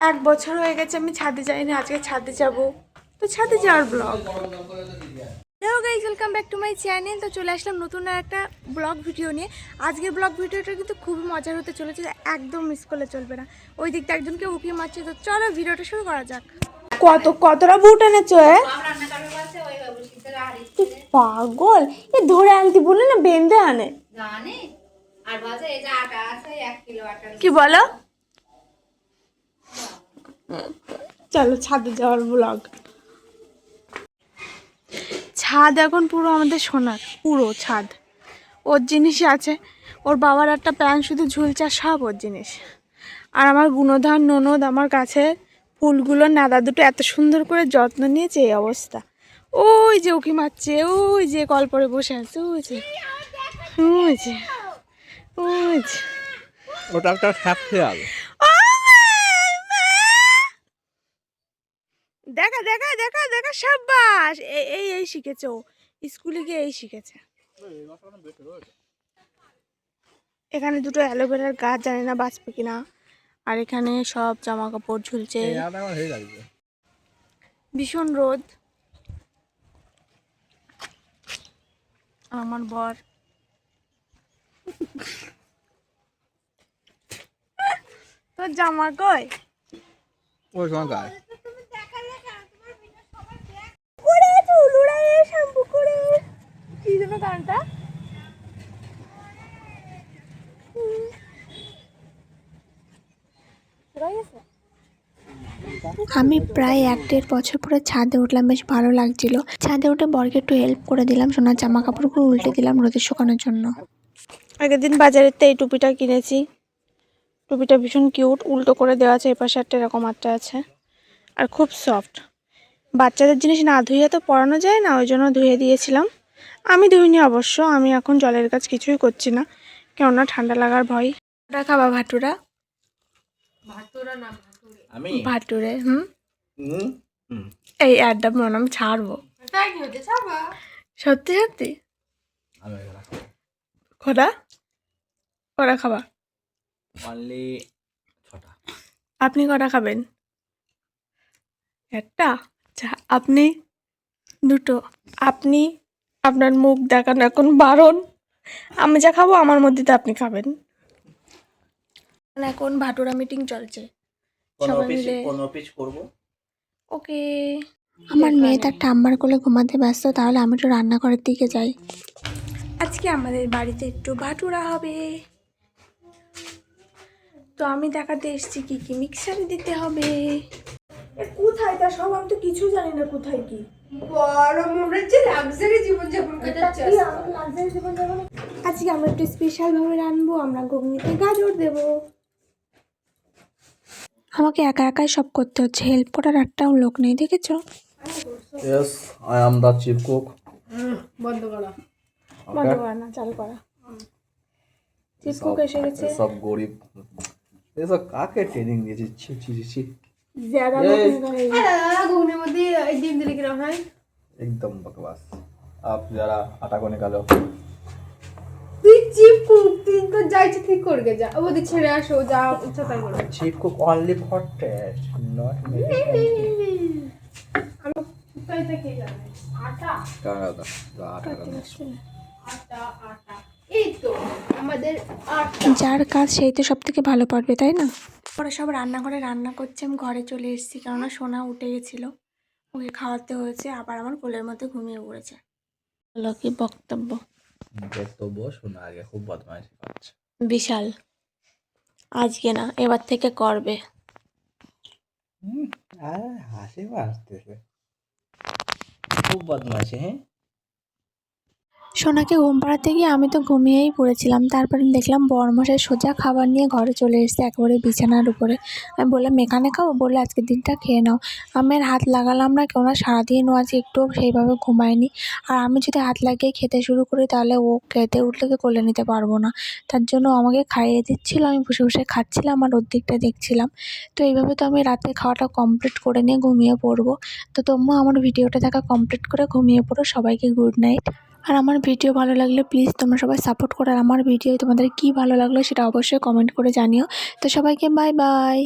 এক বছর হয়ে গেছে আমি ছাদে যাইনি আজকে ছাদে যাব। তো ছাদে যাওয়ার vlog hello guys welcome back to my channel তো চলে আসলাম নতুন আর একটা ব্লগ ভিডিও নিয়ে। আজকের ব্লগ ভিডিওটা কিন্তু খুবই মজার হতে চলেছে একদম মিস করলে চলবে না। ওই দিকটা একজনকে উকি মারছে তো চলো ভিডিওটা শুরু করা যাক। কত কতটা বুট এনেছো এ? পাগল। এ ধরে আনতি বলে না বেঁধে আনে। জানে আর বাজে এই আটা আছে এক কিলো আটা। কি বলো? চলো ছাদে যাওয়ার ব্লগ ছাদ এখন পুরো আমাদের সোনার পুরো ছাদ। ওর জিনিসই আছে ওর বাবার একটা প্যান্ট শুধু ঝুলছে আর সব ওর জিনিস। আর আমার গুণধান ননদ আমার কাছে ফুলগুলো নাদা দুটো এত সুন্দর করে যত্ন নিয়েছে এই অবস্থা। ওই যে উকি মারছে ওই যে কল পরে বসে আছে ওই যে ওই যে ওই যে। ওটা একটা খ্যাপ খেয়াল দেখা দেখা দেখা দেখা এই এই শিখেছে ও। স্কুলে গিয়ে এই শিখেছে। এখানে দুটো অ্যালোভেরার গাছ জানি না বাঁচবে কিনা। আর এখানে সব জামা কাপড় ঝুলছে ভীষণ রোদ। আমার বর। তোর জামা কই? ওই সময় গায়ে করে চুল উড়ায় শ্যাম্পু করে কি গানটা? আমি প্রায় এক দেড় বছর পরে ছাদে উঠলাম বেশ ভালো লাগছিল। ছাদে উঠে বরকে একটু হেল্প করে দিলাম সোনার জামা কাপড়গুলো উল্টে দিলাম রোদে শুকানোর জন্য। আগের দিন বাজারের তো এই টুপিটা কিনেছি। টুপিটা ভীষণ কিউট উল্টো করে দেওয়া আছে এপাশে একটা এরকম একটা আছে। আর খুব সফট বাচ্চাদের জিনিস না ধুয়ে তো পরানো যায় না ওই জন্য ধুয়ে দিয়েছিলাম। আমি ধুইনি অবশ্য আমি এখন জলের কাজ কিছুই করছি না কেননা ঠান্ডা লাগার ভয়। ভাটুরা খাবা ভাটুরা? ভাটুরে হুম? এই অ্যাডটা মনে আমি ছাড়বো। সত্যি সত্যি? এগুলো কটা খাবা? আপনি কটা খাবেন? একটা? আচ্ছা আপনি? দুটো। আপনি? আপনার মুখ দেখানো এখন বারণ। আমি যা খাব আমার মধ্যে তো আপনি খাবেন। এখন ভাটুরা মিটিং চলছে। সবাই মিলে ওকে। আমার মেয়ে তার ঠাম্বার কোলে ঘুমাতে ব্যস্ত তাহলে আমি একটু রান্নাঘরের দিকে যাই। আজকে আমাদের বাড়িতে একটু ভাটুরা হবে। তো আমি দেখাতে এসেছি কি কি মিক্সারে দিতে হবে। কোথায় তা সব আমি তো কিছু জানি না কোথায় কি? বড় মনে হচ্ছে লাক্সারি আজকে আমরা একটু স্পেশাল ভাবে রানবো আমরা ঘুগনিতে গাজর দেব। আমাকে একা একাই সব করতে হচ্ছে হেল্প করার একটাও লোক নেই দেখেছ? Yes I am the chief cook বন্ধ করা। বন্ধ করা না চালু করা। চিপকুক এসে গেছে। সব গরিব এসব কাকে ট্রেনিং দিয়েছে ছি ছি ছি, ছি জ্যাদা এই। লোক নিয়ে গেছে। ঘুমের মধ্যে এই ডিম দিলে কিরম হয় एकदम बकवास आप जरा आटा को निकालो তুই চিপ কুক তুই তো যা ইচ্ছে ঠিক করবে যা ওদের ছেড়ে আসো যা ইচ্ছা তাই করো chief cook only for taste not আমি তাই তাই জানে আটা কানাডা আটা আটা আটা এই তো আমাদের আটা যার কাজ সেই তো সব থেকে ভালো পারবে তাই না ওরা সব রান্নাঘরে রান্না করছে আমি ঘরে চলে এসেছি কেননা সোনা উঠে গেছিল। ওকে খাওয়াতে হয়েছে আবার আমার কোলের মধ্যে ঘুমিয়ে পড়েছে। হলো কি বক্তব্য। বক্তব্য শোনা আগে খুব বদমাইশি করছে। বিশাল। আজকে না এবার থেকে করবে। হুম আরে হাসি আসতেছে খুব বদমাইশি হ্যাঁ? সোনাকে ঘুম পাড়াতে গিয়ে আমি তো ঘুমিয়েই পড়েছিলাম। তারপরে দেখলাম বরমশাই সোজা খাবার নিয়ে ঘরে চলে এসেছে একেবারে বিছানার উপরে। আমি বললাম, এখানে খাও? বললে, আজকের দিনটা খেয়ে নাও। আমি আর হাত লাগালাম না, কেননা সারাদিন ও আজ একটু সেইভাবে ঘুমায়নি। আর আমি যদি হাত লাগিয়ে খেতে শুরু করি, তাহলে ও খেতে উঠলে কোলে নিতে পারব না। তার জন্য আমাকে খাইয়ে দিচ্ছিল, আমি বসে বসে খাচ্ছিলাম আর ওর দিকটা দেখছিলাম। তো এইভাবে তো আমি রাতে খাওয়াটা কমপ্লিট করে নিয়ে ঘুমিয়ে পড়ব। তো তোমরা আমার ভিডিওটা দেখা কমপ্লিট করে ঘুমিয়ে পড়ো। সবাইকে গুড নাইট। আর আমার ভিডিও ভালো লাগলে প্লিজ তোমরা সবাই সাপোর্ট করো। আর আমার ভিডিও তোমাদের কি ভালো লাগল সেটা অবশ্যই কমেন্ট করে জানিও। তো সবাইকে বাই বাই